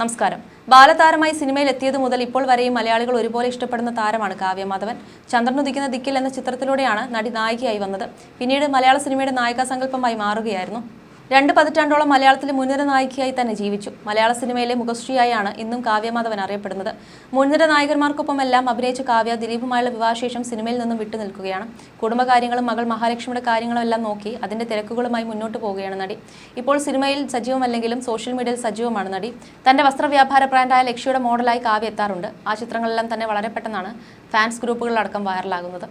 നമസ്കാരം. ബാലതാരമായി സിനിമയിൽ എത്തിയത് മുതൽ ഇപ്പോൾ വരെയും മലയാളികൾ ഒരുപോലെ ഇഷ്ടപ്പെടുന്ന താരമാണ് കാവ്യ മാധവൻ ചന്ദ്രനുദിക്കുന്ന ദിക്കിൽ എന്ന ചിത്രത്തിലൂടെയാണ് നടി നായികയായി വന്നത്. പിന്നീട് മലയാള സിനിമയുടെ നായികാ സങ്കല്പമായി മാറുകയായിരുന്നു. രണ്ട് പതിറ്റാണ്ടോളം മലയാളത്തിലെ മുൻനിര നായികയായി തന്നെ ജീവിച്ചു. മലയാള സിനിമയിലെ മുഖശ്രീയായാണ് ഇന്നും കാവ്യമാധവൻ അറിയപ്പെടുന്നത്. മുൻനിര നായകന്മാർക്കൊപ്പമെല്ലാം അഭിനയിച്ച കാവ്യ ദിലീപുമായുള്ള വിവാഹശേഷം സിനിമയിൽ നിന്നും വിട്ടുനിൽക്കുകയാണ് കുടുംബകാര്യങ്ങളും മകൾ മഹാലക്ഷ്മിയുടെ കാര്യങ്ങളും എല്ലാം നോക്കി അതിന്റെ തിരക്കുകളുമായി മുന്നോട്ട് പോവുകയാണ് നടി. ഇപ്പോൾ സിനിമയിൽ സജീവമല്ലെങ്കിലും സോഷ്യൽ മീഡിയയിൽ സജീവമാണ് നടി. തന്റെ വസ്ത്രവ്യാപാര ബ്രാൻഡായ ലക്ഷ്യയുടെ മോഡലായി കാവ്യ എത്താറുണ്ട്. ആ ചിത്രങ്ങളെല്ലാം തന്നെ വളരെ പെട്ടെന്നാണ് ഫാൻസ് ഗ്രൂപ്പുകളിലടക്കം വൈറലാകുന്നത്.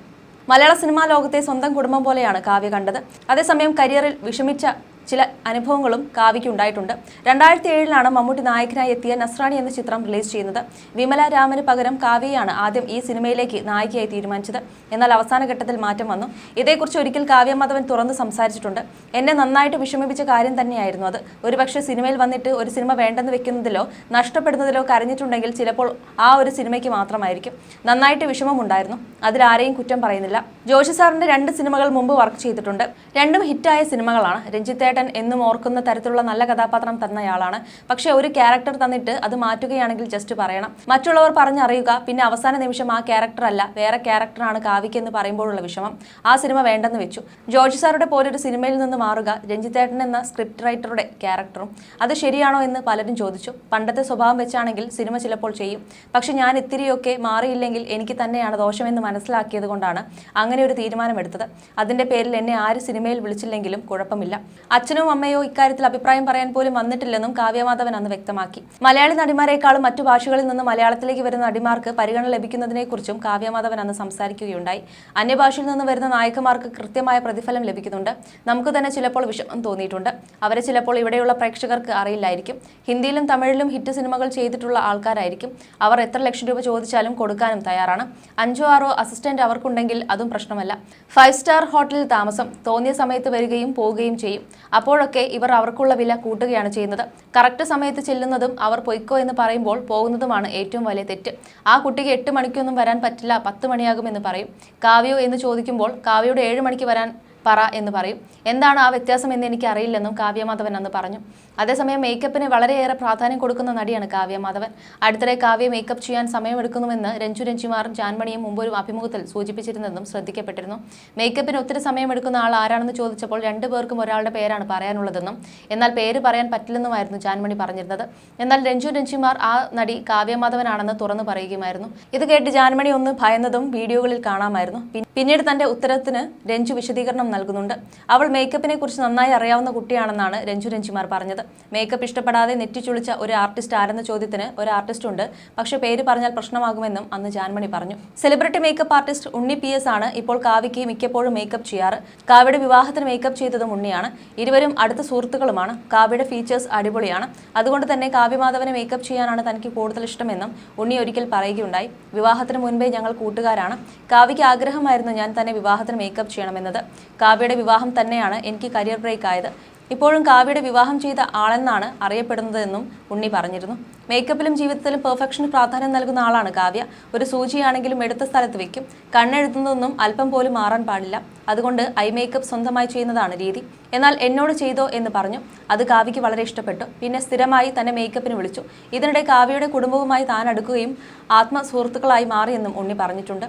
മലയാള സിനിമാ ലോകത്തെ സ്വന്തം കുടുംബം പോലെയാണ് കാവ്യ കണ്ടത്. അതേസമയം കരിയറിൽ വിഷമിച്ച ചില അനുഭവങ്ങളും കാവ്യയ്ക്ക് ഉണ്ടായിട്ടുണ്ട്. രണ്ടായിരത്തി ഏഴിലാണ് മമ്മൂട്ടി നായകനായി എത്തിയ നസ്രാണി എന്ന ചിത്രം റിലീസ് ചെയ്യുന്നത്. വിമല രാമന് പകരം കാവ്യയാണ് ആദ്യം ഈ സിനിമയിലേക്ക് നായികയായി തീരുമാനിച്ചത്. എന്നാൽ അവസാന ഘട്ടത്തിൽ മാറ്റം വന്നു. ഇതേക്കുറിച്ച് ഒരിക്കൽ കാവ്യ മാധവൻ തുറന്ന് സംസാരിച്ചിട്ടുണ്ട്. എന്നെ നന്നായിട്ട് വിഷമിപ്പിച്ച കാര്യം തന്നെയായിരുന്നു അത്. ഒരുപക്ഷെ സിനിമയിൽ വന്നിട്ട് ഒരു സിനിമ വേണ്ടെന്ന് വെക്കുന്നതിലോ നഷ്ടപ്പെടുന്നതിലോ കരഞ്ഞിട്ടുണ്ടെങ്കിൽ ചിലപ്പോൾ ആ ഒരു സിനിമയ്ക്ക് മാത്രമായിരിക്കും. നന്നായിട്ട് വിഷമമുണ്ടായിരുന്നു. അതിലാരെയും കുറ്റം പറയുന്നില്ല. ജോഷി സാറിന്റെ രണ്ട് സിനിമകൾ മുമ്പ് വർക്ക് ചെയ്തിട്ടുണ്ട്. രണ്ടും ഹിറ്റായ സിനിമകളാണ്. രഞ്ജിത്തേട്ടൻ എന്നും ഓർക്കുന്ന തരത്തിലുള്ള നല്ല കഥാപാത്രം തന്നയാളാണ്. പക്ഷേ ഒരു ക്യാരക്ടർ തന്നിട്ട് അത് മാറ്റുകയാണെങ്കിൽ ജസ്റ്റ് പറയണം. മറ്റുള്ളവർ പറഞ്ഞറിയുക പിന്നെ അവസാന നിമിഷം ആ ക്യാരക്ടർ അല്ല വേറെ ക്യാരക്ടറാണ് കാവ്യക്ക് എന്ന് പറയുമ്പോഴുള്ള വിഷമം. ആ സിനിമ വേണ്ടെന്ന് വെച്ചു. ജോർജ് സാറുടെ പോലൊരു സിനിമയിൽ നിന്ന് മാറുക രഞ്ജിത്തേട്ടൻ എന്ന സ്ക്രിപ്റ്റ് റൈറ്ററുടെ ക്യാരക്ടറും. അത് ശരിയാണോ എന്ന് പലരും ചോദിച്ചു. പണ്ടത്തെ സ്വഭാവം വെച്ചാണെങ്കിൽ സിനിമ ചിലപ്പോൾ ചെയ്യും. പക്ഷെ ഞാൻ ഇത്തിരിയൊക്കെ മാറിയില്ലെങ്കിൽ എനിക്ക് തന്നെയാണ് ദോഷമെന്ന് മനസ്സിലാക്കിയത് കൊണ്ടാണ് അങ്ങനെ ഒരു തീരുമാനമെടുത്തത്. അതിന്റെ പേരിൽ എന്നെ ആര് സിനിമയിൽ വിളിച്ചില്ലെങ്കിലും കുഴപ്പമില്ല. അച്ഛനും അമ്മയോ ഇക്കാര്യത്തിൽ അഭിപ്രായം പറയാൻ പോലും വന്നിട്ടില്ലെന്നും കാവ്യമാധവൻ അന്ന് വ്യക്തമാക്കി. മലയാളി നടിമാരെക്കാളും മറ്റു ഭാഷകളിൽ നിന്ന് മലയാളത്തിലേക്ക് വരുന്ന നടിമാർക്ക് പരിഗണന ലഭിക്കുന്നതിനെക്കുറിച്ചും കാവ്യമാധവൻ അന്ന് സംസാരിക്കുകയുണ്ടായി. അന്യഭാഷയിൽ നിന്ന് വരുന്ന നായകന്മാർക്ക് കൃത്യമായ പ്രതിഫലം ലഭിക്കുന്നുണ്ട്. നമുക്ക് തന്നെ ചിലപ്പോൾ വിഷമം തോന്നിയിട്ടുണ്ട്. അവരെ ചിലപ്പോൾ ഇവിടെയുള്ള പ്രേക്ഷകർക്ക് അറിയില്ലായിരിക്കും. ഹിന്ദിയിലും തമിഴിലും ഹിറ്റ് സിനിമകൾ ചെയ്തിട്ടുള്ള ആൾക്കാരായിരിക്കും. അവർ എത്ര ലക്ഷം രൂപ ചോദിച്ചാലും കൊടുക്കാനും തയ്യാറാണ്. അഞ്ചോ ആറോ അസിസ്റ്റന്റ് അവർക്കുണ്ടെങ്കിൽ അതും പ്രശ്നമല്ല. ഫൈവ് സ്റ്റാർ ഹോട്ടലിൽ താമസം തോന്നിയ സമയത്ത് വരികയും പോവുകയും ചെയ്യും. അപ്പോഴൊക്കെ ഇവർ അവർക്കുള്ള വില കൂട്ടുകയാണ് ചെയ്യുന്നത്. കറക്റ്റ് സമയത്ത് ചെല്ലുന്നതും അവർ പൊയ്ക്കോ എന്ന് പറയുമ്പോൾ പോകുന്നതുമാണ് ഏറ്റവും വലിയ തെറ്റ്. ആ കുട്ടിക്ക് എട്ട് മണിക്കൊന്നും വരാൻ പറ്റില്ല പത്ത് മണിയാകുമെന്ന് പറയും. കാവ്യോ എന്ന് ചോദിക്കുമ്പോൾ കാവ്യയുടെ ഏഴ് മണിക്ക് വരാൻ പറ എന്ന് പറയും. എന്താണ് ആ വ്യത്യാസം എന്ന് എനിക്ക് അറിയില്ലെന്നും കാവ്യമാധവൻ അന്ന് പറഞ്ഞു. അതേസമയം മേക്കപ്പിന് വളരെയേറെ പ്രാധാന്യം കൊടുക്കുന്ന നടിയാണ് കാവ്യ മാധവൻ. അടുത്തിടെ കാവ്യ മേക്കപ്പ് ചെയ്യാൻ സമയമെടുക്കുന്നുവെന്ന് രഞ്ജു രഞ്ജിമാറും ജാൻമണിയും മുമ്പ് ഒരു അഭിമുഖത്തിൽ സൂചിപ്പിച്ചിരുന്നതും ശ്രദ്ധിക്കപ്പെട്ടിരുന്നു. മേക്കപ്പിന് ഒത്തിരി സമയമെടുക്കുന്ന ആൾ ആരാണെന്ന് ചോദിച്ചപ്പോൾ രണ്ടു പേർക്കും ഒരാളുടെ പേരാണ് പറയാനുള്ളതെന്നും എന്നാൽ പേര് പറയാൻ പറ്റില്ലെന്നുമായിരുന്നു ജാൻമണി പറഞ്ഞിരുന്നത്. എന്നാൽ രഞ്ജു രഞ്ജിമാർ ആ നടി കാവ്യമാധവനാണെന്ന് തുറന്നു പറയുകയുമായിരുന്നു. ഇത് കേട്ട് ജാൻമണി ഒന്ന് ഭയന്നതും വീഡിയോകളിൽ കാണാമായിരുന്നു. പിന്നീട് തന്റെ ഉത്തരത്തിന് രഞ്ജു വിശദീകരണം നൽകുന്നുണ്ട്. അവൾ മേക്കപ്പിനെ കുറിച്ച് നന്നായി അറിയാവുന്ന കുട്ടിയാണെന്നാണ് രഞ്ജു രഞ്ജിമാർ പറഞ്ഞത്. മേക്കപ്പ് ഇഷ്ടപ്പെടാതെ നെറ്റിച്ചുളിച്ച ഒരു ആർട്ടിസ്റ്റ് ആരെന്ന ചോദ്യത്തിന് ഒരു ആർട്ടിസ്റ്റ് ഉണ്ട്. പക്ഷെ പേര് പറഞ്ഞാൽ പ്രശ്നമാകുമെന്നും അന്ന് ജാൻമണി പറഞ്ഞു. Celebrity makeup artist Unni P S ആണ്. ഇപ്പോൾ കാവ്യയ്ക്ക് മിക്കപ്പോഴും മേക്കപ്പ് ചെയ്യാറ്. കാവ്യയുടെ വിവാഹത്തിന് മേക്കപ്പ് ചെയ്തതും ഉണ്ണിയാണ്. ഇരുവരും അടുത്ത സുഹൃത്തുക്കളുമാണ്. കാവ്യയുടെ ഫീച്ചേഴ്സ് അടിപൊളിയാണ്. അതുകൊണ്ട് തന്നെ കാവ്യമാധവനെ മേക്കപ്പ് ചെയ്യാനാണ് തനിക്ക് കൂടുതൽ ഇഷ്ടമെന്നും ഉണ്ണി ഒരിക്കൽ പറയുകയുണ്ടായി. വിവാഹത്തിന് മുൻപേ ഞങ്ങൾ കൂട്ടുകാരാണ്. കാവ്യയ്ക്ക് ആഗ്രഹമായിരുന്നു ഞാൻ തന്നെ വിവാഹത്തിന് മേക്കപ്പ് ചെയ്യണമെന്നത്. കാവ്യയുടെ വിവാഹം തന്നെയാണ് എനിക്ക് കരിയർ ബ്രേക്ക് ആയത്. ഇപ്പോഴും കാവ്യയുടെ വിവാഹം ചെയ്ത ആളെന്നാണ് അറിയപ്പെടുന്നതെന്നും ഉണ്ണി പറഞ്ഞിരുന്നു. മേക്കപ്പിലും ജീവിതത്തിലും പെർഫെക്ഷന് പ്രാധാന്യം നൽകുന്ന ആളാണ് കാവ്യ. ഒരു സൂചിയാണെങ്കിലും എടുത്ത സ്ഥലത്ത് വെക്കും. കണ്ണെഴുതുന്നതൊന്നും അല്പം പോലും മാറാൻ പാടില്ല. അതുകൊണ്ട് ഐ മേക്കപ്പ് സ്വന്തമായി ചെയ്യുന്നതാണ് രീതി. എന്നാൽ എന്നോട് ചെയ്തോ എന്ന് പറഞ്ഞു. അത് കാവ്യയ്ക്ക് വളരെ ഇഷ്ടപ്പെട്ടു. പിന്നെ സ്ഥിരമായി തന്നെ മേക്കപ്പിന് വിളിച്ചു. ഇതിനിടെ കാവ്യയുടെ കുടുംബവുമായി താൻ അടുക്കുകയും ആത്മസുഹൃത്തുക്കളായി മാറിയെന്നും ഉണ്ണി പറഞ്ഞിട്ടുണ്ട്.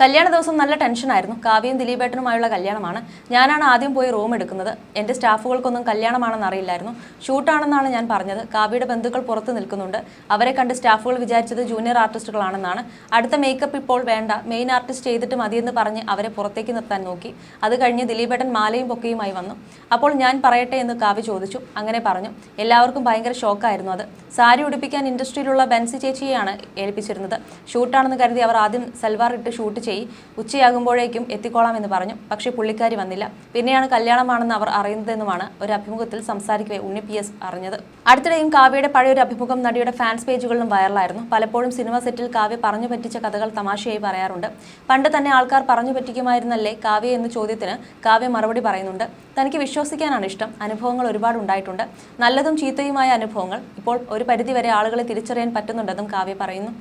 കല്യാണ ദിവസം നല്ല ടെൻഷനായിരുന്നു കാവ്യയും ദിലീപേട്ടനുമായുള്ള കല്യാണമാണ്. ഞാനാണ് ആദ്യം പോയി റൂം എടുക്കുന്നത്. എന്റെ സ്റ്റാഫുകൾക്കൊന്നും കല്യാണമാണെന്ന് അറിയില്ലായിരുന്നു. ഷൂട്ടാണെന്നാണ് ഞാൻ പറഞ്ഞത്. കാവ്യയുടെ ബന്ധുക്കൾ പുറത്ത് നിൽക്കുന്നുണ്ട്. അവരെ കണ്ട് സ്റ്റാഫുകൾ വിചാരിച്ചത് ജൂനിയർ ആർട്ടിസ്റ്റുകളാണെന്നാണ് അടുത്ത മേക്കപ്പ് ഇപ്പോൾ വേണ്ട. മെയിൻ ആർട്ടിസ്റ്റ് ചെയ്തിട്ട് മതിയെന്ന് പറഞ്ഞ് അവരെ പുറത്തേക്ക് നിർത്താൻ നോക്കി. അത് കഴിഞ്ഞ് ദിലീപേട്ടൻ മാലയും പൊക്കയുമായി വന്നു. അപ്പോൾ ഞാൻ പറയട്ടെ എന്ന് കാവ്യ ചോദിച്ചു. അങ്ങനെ പറഞ്ഞു. എല്ലാവർക്കും ഭയങ്കര ഷോക്കായിരുന്നു അത്. സാരി ഉടുപ്പിക്കാൻ ഇൻഡസ്ട്രിയിലുള്ള ബെൻസി ചേച്ചിയെയാണ് ഏൽപ്പിച്ചിരുന്നത്. ഷൂട്ടാണെന്ന് കരുതി അവർ ആദ്യം സൽവാർ ഇട്ട് ഷൂട്ട് ചെയ്യും ഉച്ചയാകുമ്പോഴേക്കും എത്തിക്കോളാം എന്ന് പറഞ്ഞു. പക്ഷേ പുള്ളിക്കാരി വന്നില്ല. പിന്നെയാണ് കല്യാണമാണെന്ന് അവർ അറിയുന്നതെന്നുമാണ് ഒരു അഭിമുഖത്തിൽ സംസാരിക്കവേ ഉണ്ണി പി എസ് അറിഞ്ഞത്. അടുത്തിടെയും കാവ്യയുടെ പഴയൊരു അഭിമുഖം നടിയുടെ ഫാൻസ് പേജുകളിലും വൈറലായിരുന്നു. പലപ്പോഴും സിനിമ സെറ്റിൽ കാവ്യ പറഞ്ഞു പറ്റിച്ച കഥകൾ തമാശയായി പറയാറുണ്ട്. പണ്ട് തന്നെ ആൾക്കാർ പറഞ്ഞു പറ്റിക്കുമായിരുന്നല്ലേ കാവ്യ എന്ന ചോദ്യത്തിന് കാവ്യ മറുപടി പറയുന്നുണ്ട്. തനിക്ക് വിശ്വസിക്കാനാണ് ഇഷ്ടം. അനുഭവങ്ങൾ ഒരുപാട് ഉണ്ടായിട്ടുണ്ട്. നല്ലതും ചീത്തയുമായ അനുഭവങ്ങൾ ഇപ്പോൾ ഒരു പരിധിവരെ ആളുകളെ തിരിച്ചറിയാൻ പറ്റുന്നുണ്ടെന്നും കാവ്യ പറയുന്നു.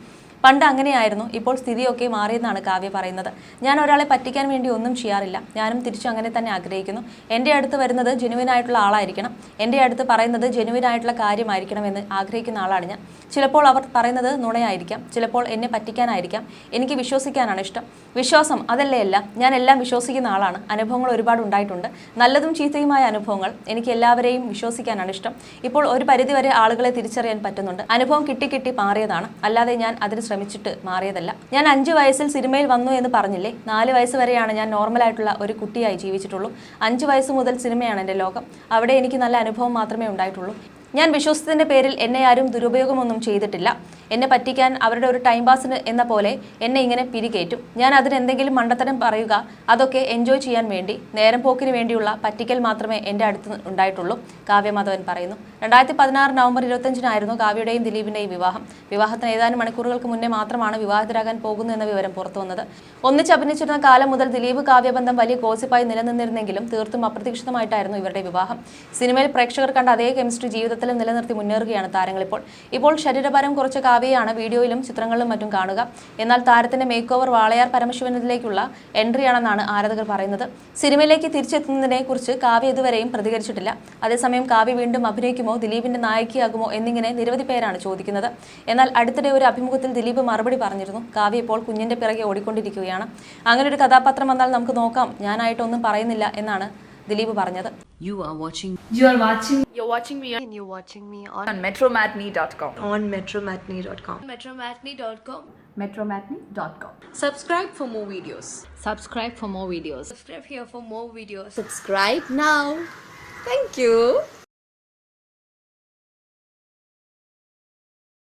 പണ്ട് അങ്ങനെയായിരുന്നു. ഇപ്പോൾ സ്ഥിതിയൊക്കെ മാറിയെന്നാണ് കാവ്യ പറയുന്നത്. ഞാൻ ഒരാളെ പറ്റിക്കാൻ വേണ്ടി ഒന്നും ചെയ്യാറില്ല. ഞാനും തിരിച്ചു അങ്ങനെ തന്നെ ആഗ്രഹിക്കുന്നു. എന്റെ അടുത്ത് വരുന്നത് ജെനുവിനായിട്ടുള്ള ആളായിരിക്കണം. എന്റെ അടുത്ത് പറയുന്നത് ജെനുവിനായിട്ടുള്ള കാര്യമായിരിക്കണം എന്ന് ആഗ്രഹിക്കുന്ന ആളാണ് ഞാൻ. ചിലപ്പോൾ അവർ പറയുന്നത് നുണയായിരിക്കാം. ചിലപ്പോൾ എന്നെ പറ്റിക്കാനായിരിക്കാം. എനിക്ക് വിശ്വസിക്കാനാണ് ഇഷ്ടം. വിശ്വാസം അതല്ലേ അല്ല. ഞാൻ എല്ലാം വിശ്വസിക്കുന്ന ആളാണ്. അനുഭവങ്ങൾ ഒരുപാട് ഉണ്ടായിട്ടുണ്ട്. നല്ലതും ചീത്തയുമായ അനുഭവങ്ങൾ എനിക്ക് എല്ലാവരെയും വിശ്വസിക്കാനാണ് ഇഷ്ടം. ഇപ്പോൾ ഒരു പരിധിവരെ ആളുകളെ തിരിച്ചറിയാൻ പറ്റുന്നുണ്ട്. അനുഭവം കിട്ടി കിട്ടി മാറിയതാണ്. അല്ലാതെ ഞാൻ അതിന് ശ്രമിച്ചിട്ട് മാറിയതല്ല. ഞാൻ അഞ്ച് വയസ്സിൽ സിനിമയിൽ വന്നു എന്ന് പറഞ്ഞില്ലേ? നാല് വയസ്സ് വരെയാണ് ഞാൻ നോർമലായിട്ടുള്ള ഒരു കുട്ടിയായി ജീവിച്ചിട്ടുള്ളൂ. അഞ്ച് വയസ്സ് മുതൽ സിനിമയാണ് എന്റെ ലോകം. അവിടെ എനിക്ക് നല്ല അനുഭവം മാത്രമേ ഉണ്ടായിട്ടുള്ളൂ. ഞാൻ വിശ്വസിച്ചതിന്റെ പേരിൽ എന്നെ ആരും ദുരുപയോഗമൊന്നും ചെയ്തിട്ടില്ല. എന്നെ പറ്റിക്കാൻ അവരുടെ ഒരു ടൈം പാസിന് എന്ന പോലെ എന്നെ ഇങ്ങനെ പിരികേറ്റും. ഞാൻ അതിന് എന്തെങ്കിലും മണ്ടത്തരം പറയുക അതൊക്കെ എൻജോയ് ചെയ്യാൻ വേണ്ടി നേരം പോക്കിന് വേണ്ടിയുള്ള പറ്റിക്കൽ മാത്രമേ എന്റെ അടുത്ത് ഉണ്ടായിട്ടുള്ളൂ കാവ്യമാധവൻ പറയുന്നു. രണ്ടായിരത്തി പതിനാറ് നവംബർ ഇരുപത്തഞ്ചിനായിരുന്നു കാവ്യയുടെയും ദിലീപിന്റെയും വിവാഹം. വിവാഹത്തിന് ഏതാനും മണിക്കൂറുകൾക്ക് മുന്നേ മാത്രമാണ് വിവാഹിതരാകാൻ പോകുന്നു എന്ന വിവരം പുറത്തു വന്നത്. ഒന്നിച്ച് അഭിനയിച്ചിരുന്ന കാലം മുതൽ ദിലീപ് കാവ്യബന്ധം വലിയ കോസിപ്പായി നിലനിന്നിരുന്നെങ്കിലും തീർത്തും അപ്രതീക്ഷിതമായിട്ടായിരുന്നു ഇവരുടെ വിവാഹം. സിനിമയിൽ പ്രേക്ഷകർ കണ്ട അതേ കെമിസ്ട്രി ജീവിതത്തിലും നിലനിർത്തി മുന്നേറുകയാണ് താരങ്ങളിപ്പോൾ. ഇപ്പോൾ ശരീരഭാരം കുറച്ച കാവ്യയാണ് വീഡിയോയിലും ചിത്രങ്ങളിലും മറ്റും കാണുക. എന്നാൽ താരത്തിന്റെ മേക്ക് ഓവർ വാളയാർ പരമശിവനിലേക്കുള്ള എൻട്രിയാണെന്നാണ് ആരാധകർ പറയുന്നത്. സിനിമയിലേക്ക് തിരിച്ചെത്തുന്നതിനെ കുറിച്ച് കാവ്യ ഇതുവരെയും പ്രതികരിച്ചിട്ടില്ല. അതേസമയം കാവ്യ വീണ്ടും അഭിനയിക്കുമോ ദിലീപിന്റെ നായികയാകുമോ എന്നിങ്ങനെ നിരവധി പേരാണ് ചോദിക്കുന്നത്. എന്നാൽ അടുത്തിടെ ഒരു അഭിമുഖത്തിൽ ദിലീപ് മറുപടി പറഞ്ഞിരുന്നു. കാവ്യ ഇപ്പോൾ കുഞ്ഞിന്റെ പിറകെ ഓടിക്കൊണ്ടിരിക്കുകയാണ്. അങ്ങനെ ഒരു കഥാപാത്രം വന്നാൽ നമുക്ക് നോക്കാം. ഞാനായിട്ടൊന്നും പറയുന്നില്ല എന്നാണ് ദിലീപ് പറഞ്ഞത് You are watching You are watching You're watching me on, and you're watching me on, on metromatney.com. on metromatney.com. metromatney.com. Metromatney.com. subscribe for more videos Subscribe for more videos. Subscribe here for more videos. Subscribe now. Thank you.